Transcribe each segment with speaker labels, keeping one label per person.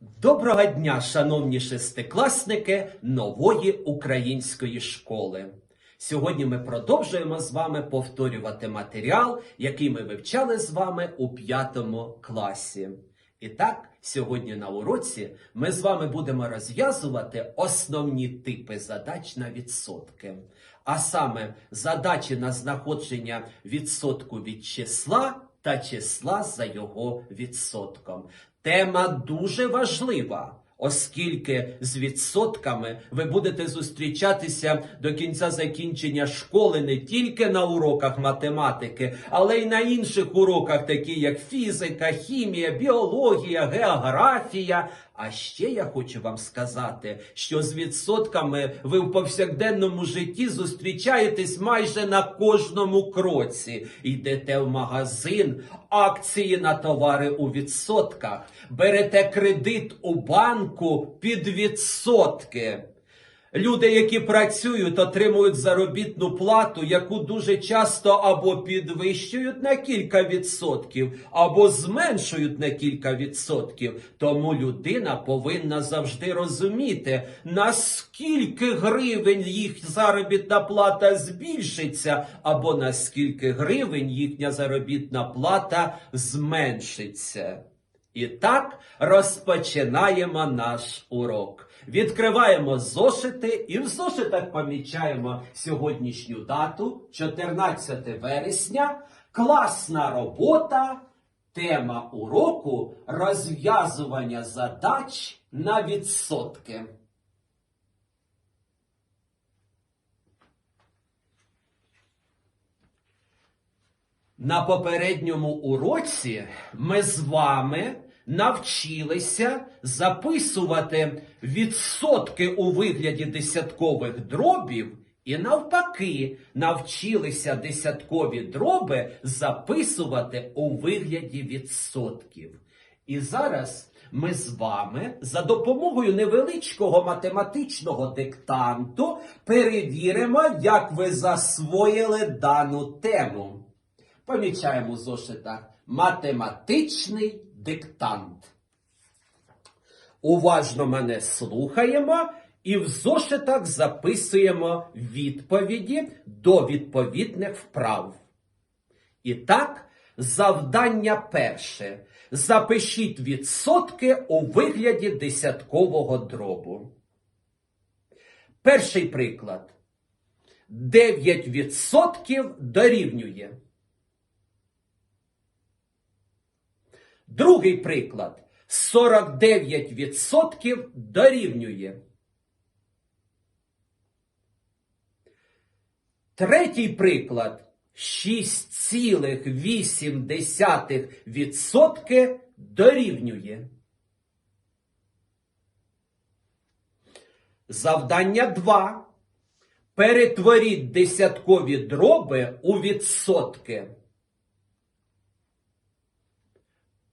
Speaker 1: Доброго дня, шановні шестикласники нової української школи. Сьогодні ми продовжуємо з вами повторювати матеріал, який ми вивчали з вами у п'ятому класі. І так, сьогодні на уроці ми з вами будемо розв'язувати основні типи задач на відсотки. А саме задачі на знаходження відсотку від числа та числа за його відсотком. Тема дуже важлива, оскільки з відсотками ви будете зустрічатися до кінця закінчення школи не тільки на уроках математики, але й на інших уроках, такі як фізика, хімія, біологія, географія. А ще я хочу вам сказати, що з відсотками ви в повсякденному житті зустрічаєтесь майже на кожному кроці. Йдете в магазин, акції на товари у відсотках, берете кредит у банку під відсотки. Люди, які працюють, отримують заробітну плату, яку дуже часто або підвищують на кілька відсотків, або зменшують на кілька відсотків. Тому людина повинна завжди розуміти, наскільки гривень їх заробітна плата збільшиться, або наскільки гривень їхня заробітна плата зменшиться. І так розпочинаємо наш урок. Відкриваємо зошити і в зошитах помічаємо сьогоднішню дату, 14 вересня. Класна робота. Тема уроку розв'язування задач на відсотки. На попередньому уроці ми з вами навчилися записувати відсотки у вигляді десяткових дробів, і навпаки, навчилися десяткові дроби записувати у вигляді відсотків. І зараз ми з вами за допомогою невеличкого математичного диктанту перевіримо, як ви засвоїли дану тему. Помічаємо у зошитах математичний диктант. Уважно мене слухаємо і в зошитах записуємо відповіді до відповідних вправ. І так, завдання перше. Запишіть відсотки у вигляді десяткового дробу. Перший приклад. 9% дорівнює. Другий приклад. 49% дорівнює. Третій приклад. 6,8% дорівнює. Завдання 2. Перетворіть десяткові дроби у відсотки.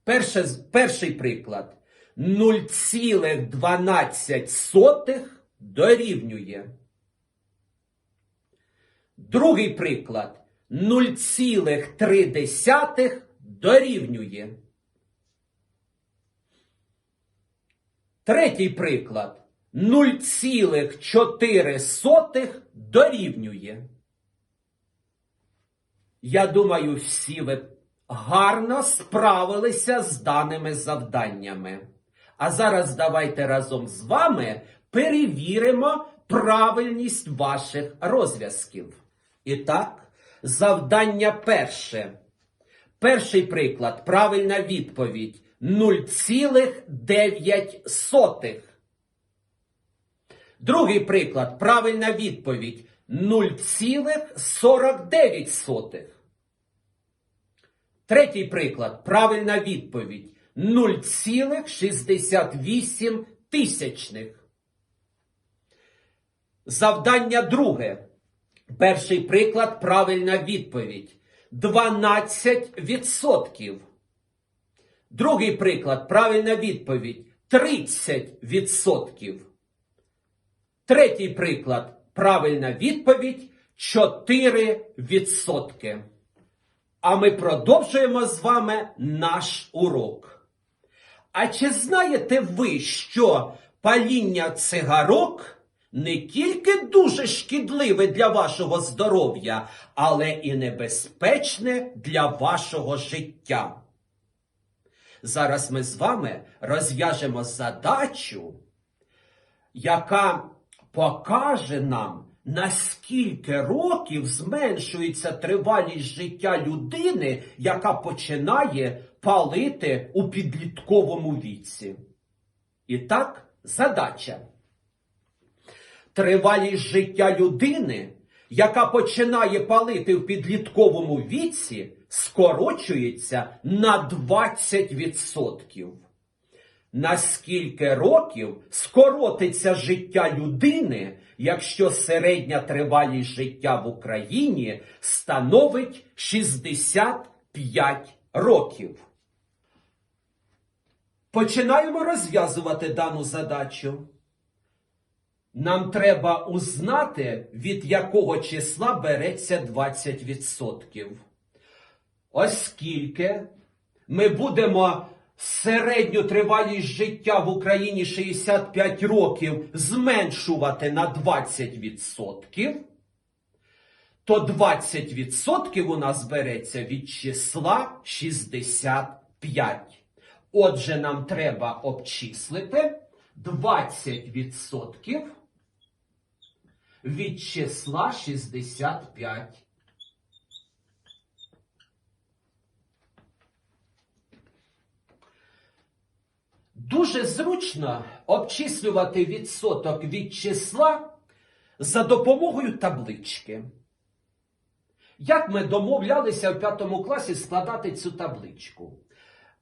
Speaker 1: Перше, перший приклад. 0,12 дорівнює. Другий приклад. 0,3 дорівнює. Третій приклад. 0,4 дорівнює. Я думаю, всі ви гарно справилися з даними завданнями. А зараз давайте разом з вами перевіримо правильність ваших розв'язків. І так, завдання перше. Перший приклад. Правильна відповідь 0,9. Другий приклад. Правильна відповідь 0,49. Третій приклад. Правильна відповідь 0,68 тисячних. Завдання друге. Перший приклад. Правильна відповідь 12%. Другий приклад. Правильна відповідь 30%. Третій приклад. Правильна відповідь 4%. А ми продовжуємо з вами наш урок. А чи знаєте ви, що паління цигарок не тільки дуже шкідливе для вашого здоров'я, але і небезпечне для вашого життя? Зараз ми з вами розв'яжемо задачу, яка покаже нам, наскільки років зменшується тривалість життя людини, яка починає палити у підлітковому віці. І так, задача. Тривалість життя людини, яка починає палити в підлітковому віці, скорочується на 20%. На скільки років скоротиться життя людини, якщо середня тривалість життя в Україні становить 65 років? Починаємо розв'язувати дану задачу. Нам треба узнати, від якого числа береться 20%. Оскільки ми будемо середню тривалість життя в Україні 65 років зменшувати на 20%, то 20% у нас береться від числа 65. Отже, нам треба обчислити 20% від числа 65. Дуже зручно обчислювати відсоток від числа за допомогою таблички. Як ми домовлялися в п'ятому класі складати цю табличку?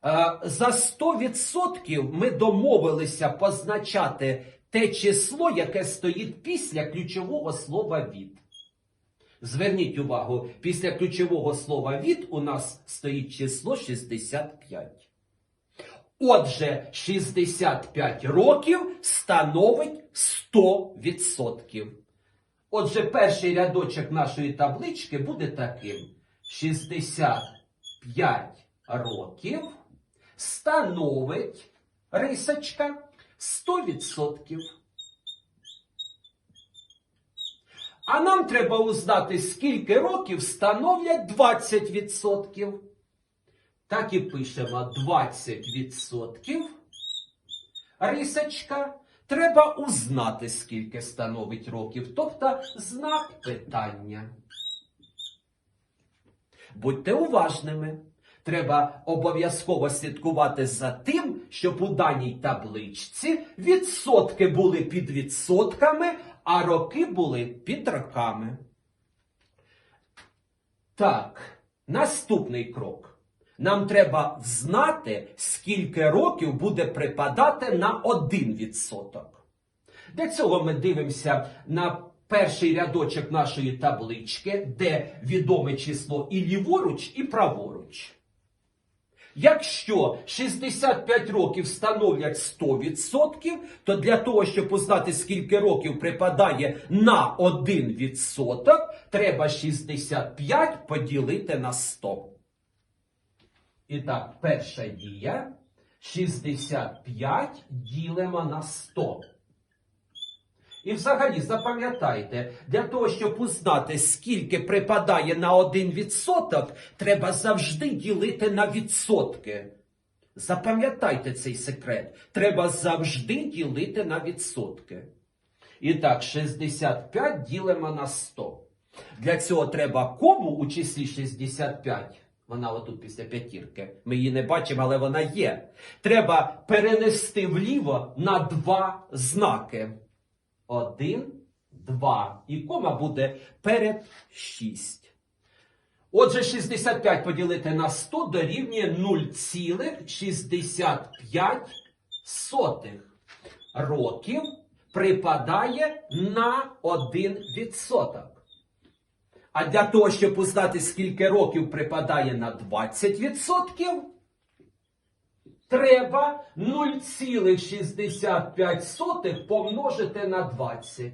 Speaker 1: Е, За 100% ми домовилися позначати те число, яке стоїть після ключового слова від. Зверніть увагу, після ключового слова від у нас стоїть число 65. Отже, 65 років становить 100%. Отже, перший рядочок нашої таблички буде таким: 65 років становить рисочка 100%. А нам треба узнати, скільки років становлять 20%. Так і пишемо 20%. Рисочка. Треба узнати, скільки становить років, тобто знак питання. Будьте уважними. Треба обов'язково слідкувати за тим, щоб у даній табличці відсотки були під відсотками, а роки були під роками. Так, наступний крок. Нам треба знати, скільки років буде припадати на 1%. Для цього ми дивимося на перший рядочок нашої таблички, де відоме число і ліворуч, і праворуч. Якщо 65 років становлять 100%, то для того, щоб узнати, скільки років припадає на 1%, треба 65 поділити на 100. І так, перша дія 65 ділимо на 100. І взагалі запам'ятайте, для того, щоб узнати, скільки припадає на 1%, треба завжди ділити на відсотки. Запам'ятайте цей секрет. Треба завжди ділити на відсотки. І так, 65 ділимо на 100. Для цього треба кому у числі 65. Вона отут після п'ятірки. Ми її не бачимо, але вона є. Треба перенести вліво на два знаки. Один, два. І кома буде перед 6. Отже, 65 поділити на 100 дорівнює 0,65 років припадає на 1%. А для того, щоб узнати, скільки років припадає на 20%, треба 0,65 помножити на 20.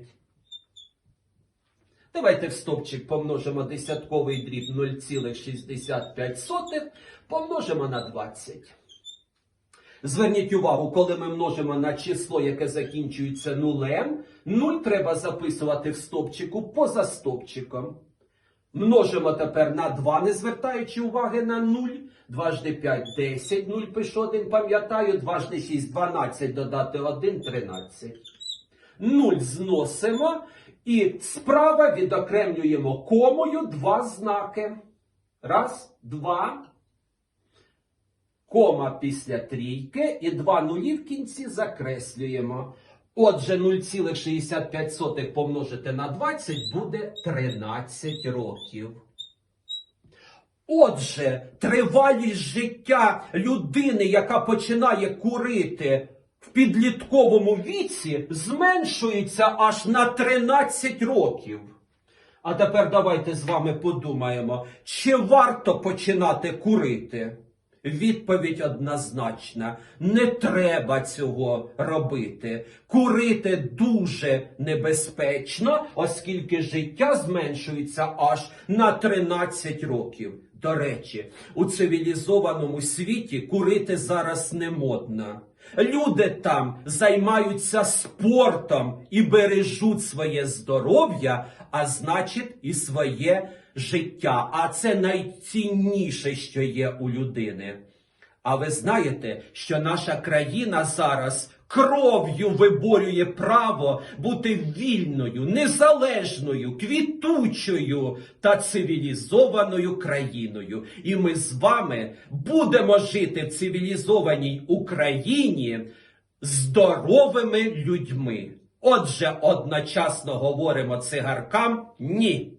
Speaker 1: Давайте в стовпчик помножимо десятковий дріб 0,65, помножимо на 20. Зверніть увагу, коли ми множимо на число, яке закінчується нулем, 0 треба записувати в стопчику поза стопчиком. Множимо тепер на 2, не звертаючи уваги на 0. Дважди 5 – 10, 0 пишу 1, пам'ятаю, дважди 6 – 12, додати 1 – 13. 0 зносимо і справа відокремлюємо комою два знаки. Раз, два. Кома після трійки і два нулі в кінці закреслюємо. Отже, 0,65 помножити на 20 буде 13 років. Отже, тривалість життя людини, яка починає курити в підлітковому віці, зменшується аж на 13 років. А тепер давайте з вами подумаємо, чи варто починати курити? Відповідь однозначна: не треба цього робити. Курити дуже небезпечно, оскільки життя зменшується аж на 13 років. До речі, у цивілізованому світі курити зараз не модно. Люди там займаються спортом і бережуть своє здоров'я, а значить, і своє життя. А це найцінніше, що є у людини. А ви знаєте, що наша країна зараз кров'ю виборює право бути вільною, незалежною, квітучою та цивілізованою країною. І ми з вами будемо жити в цивілізованій Україні здоровими людьми. Отже, одночасно говоримо цигаркам ні.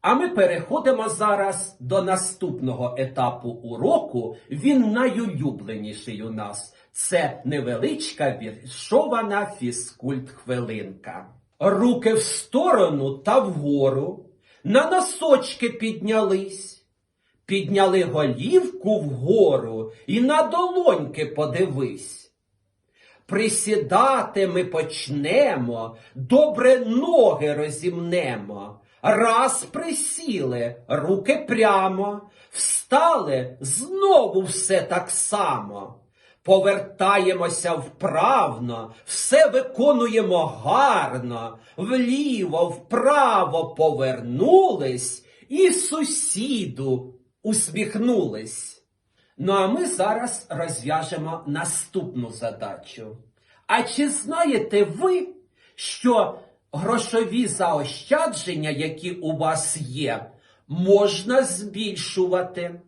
Speaker 1: А ми переходимо зараз до наступного етапу уроку. Він найулюбленіший у нас. Це невеличка віршована фізкульт-хвилинка. Руки в сторону та вгору, на носочки піднялись, підняли голівку вгору і на долоньки подивись. Присідати ми почнемо, добре ноги розімнемо. Раз присіли, руки прямо, встали знову все так само. Повертаємося вправно, все виконуємо гарно, вліво, вправо повернулись і сусіду усміхнулись. Ну а ми зараз розв'яжемо наступну задачу. А чи знаєте ви, що грошові заощадження, які у вас є, можна збільшувати?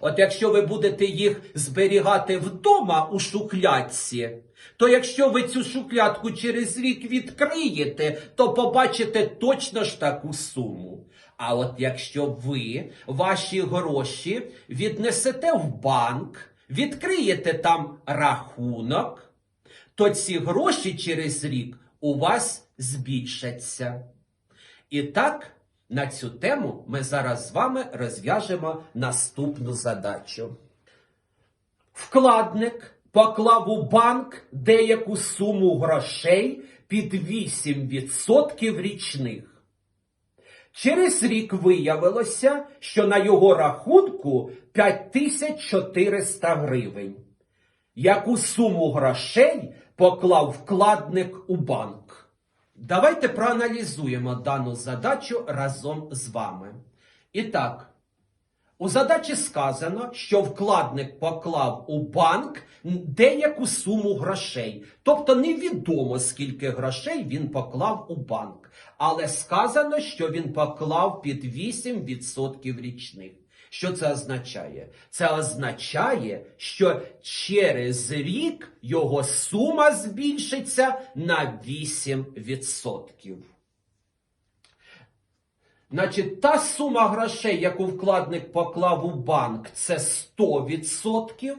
Speaker 1: От якщо ви будете їх зберігати вдома у шухлядці, то якщо ви цю шухлядку через рік відкриєте, то побачите точно ж таку суму. А от якщо ви ваші гроші віднесете в банк, відкриєте там рахунок, то ці гроші через рік у вас збільшаться. І так, на цю тему ми зараз з вами розв'яжемо наступну задачу. Вкладник поклав у банк деяку суму грошей під 8% річних. Через рік виявилося, що на його рахунку 5400 гривень. Яку суму грошей поклав вкладник у банк? Давайте проаналізуємо дану задачу разом з вами. І так, у задачі сказано, що вкладник поклав у банк деяку суму грошей. Тобто невідомо, скільки грошей він поклав у банк. Але сказано, що він поклав під 8% річних. Що це означає? Це означає, що через рік його сума збільшиться на 8%. Значить, та сума грошей, яку вкладник поклав у банк, це 100%,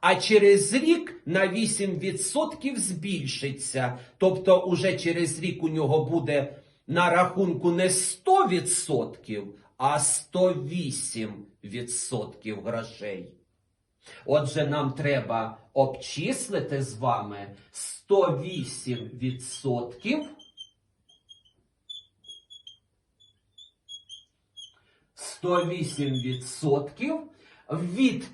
Speaker 1: а через рік на 8% збільшиться. Тобто, уже через рік у нього буде на рахунку не 100%, а 108% грошей. Отже, нам треба обчислити з вами 108% 108% від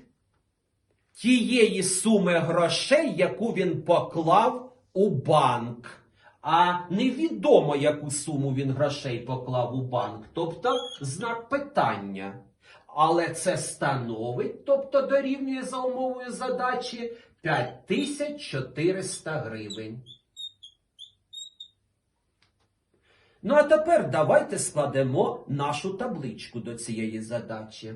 Speaker 1: тієї суми грошей, яку він поклав у банк. А невідомо, яку суму він грошей поклав у банк, тобто знак питання. Але це становить, тобто дорівнює за умовою задачі 5400 гривень. Ну а тепер давайте складемо нашу табличку до цієї задачі.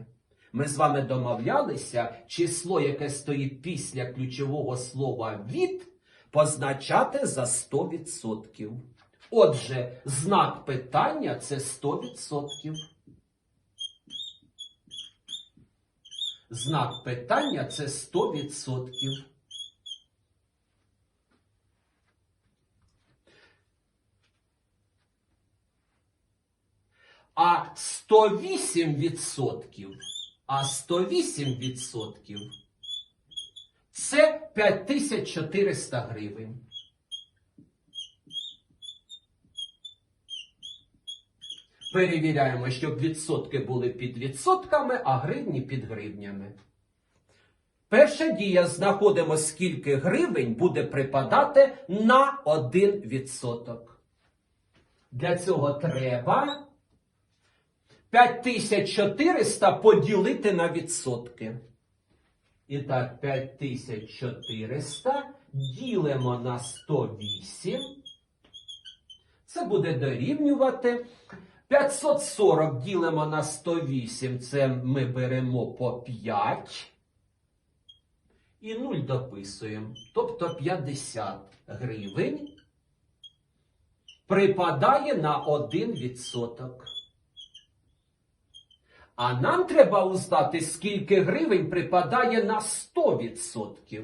Speaker 1: Ми з вами домовлялися число, яке стоїть після ключового слова від, позначати за 100%. Отже, знак питання це 100%. Знак питання це 100%. А 108%, а 108% це 5400 гривень. Перевіряємо, щоб відсотки були під відсотками, а гривні під гривнями. Перша дія знаходимо, скільки гривень буде припадати на 1%. Для цього треба 5400 поділити на відсотки. І так, 5400 ділимо на 108. Це буде дорівнювати 540 ділимо на 108, це ми беремо по 5. І 0 дописуємо. Тобто 50 гривень припадає на 1%. А нам треба узнати, скільки гривень припадає на 100%.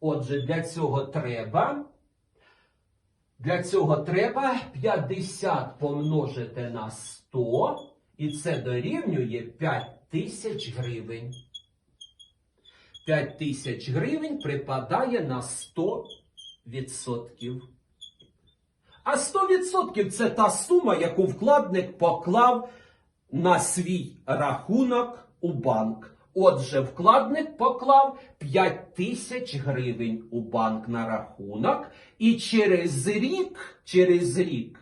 Speaker 1: Отже, для цього треба. Для цього треба 50 помножити на 100, і це дорівнює 5 тисяч гривень. 5 тисяч гривень припадає на 100%. А 100% це та сума, яку вкладник поклав на свій рахунок у банк. Отже, вкладник поклав 5 тисяч гривень у банк на рахунок, і через рік, через рік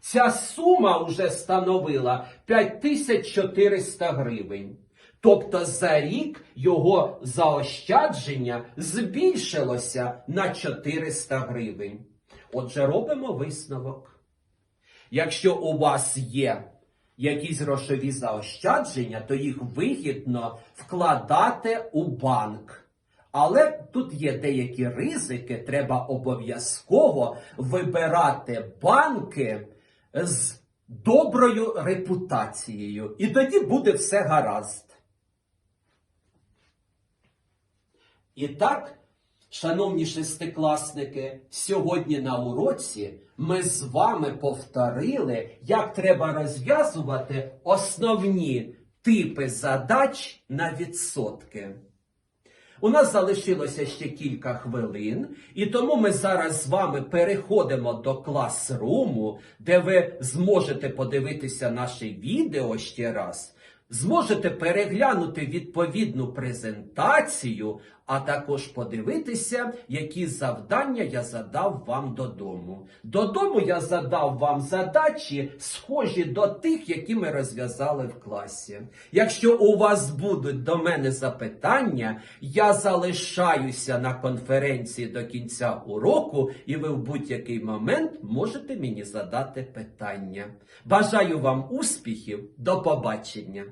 Speaker 1: ця сума вже становила 5400 гривень. Тобто за рік його заощадження збільшилося на 400 гривень. Отже, робимо висновок. Якщо у вас є якісь грошові заощадження, то їх вигідно вкладати у банк. Але тут є деякі ризики, треба обов'язково вибирати банки з доброю репутацією. І тоді буде все гаразд. І так, шановні шестикласники, сьогодні на уроці ми з вами повторили, як треба розв'язувати основні типи задач на відсотки. У нас залишилося ще кілька хвилин, і тому ми зараз з вами переходимо до класруму, де ви зможете подивитися наше відео ще раз, зможете переглянути відповідну презентацію, а також подивитися, які завдання я задав вам додому. Додому я задав вам задачі, схожі до тих, які ми розв'язали в класі. Якщо у вас будуть до мене запитання, я залишаюся на конференції до кінця уроку, і ви в будь-який момент можете мені задати питання. Бажаю вам успіхів, до побачення!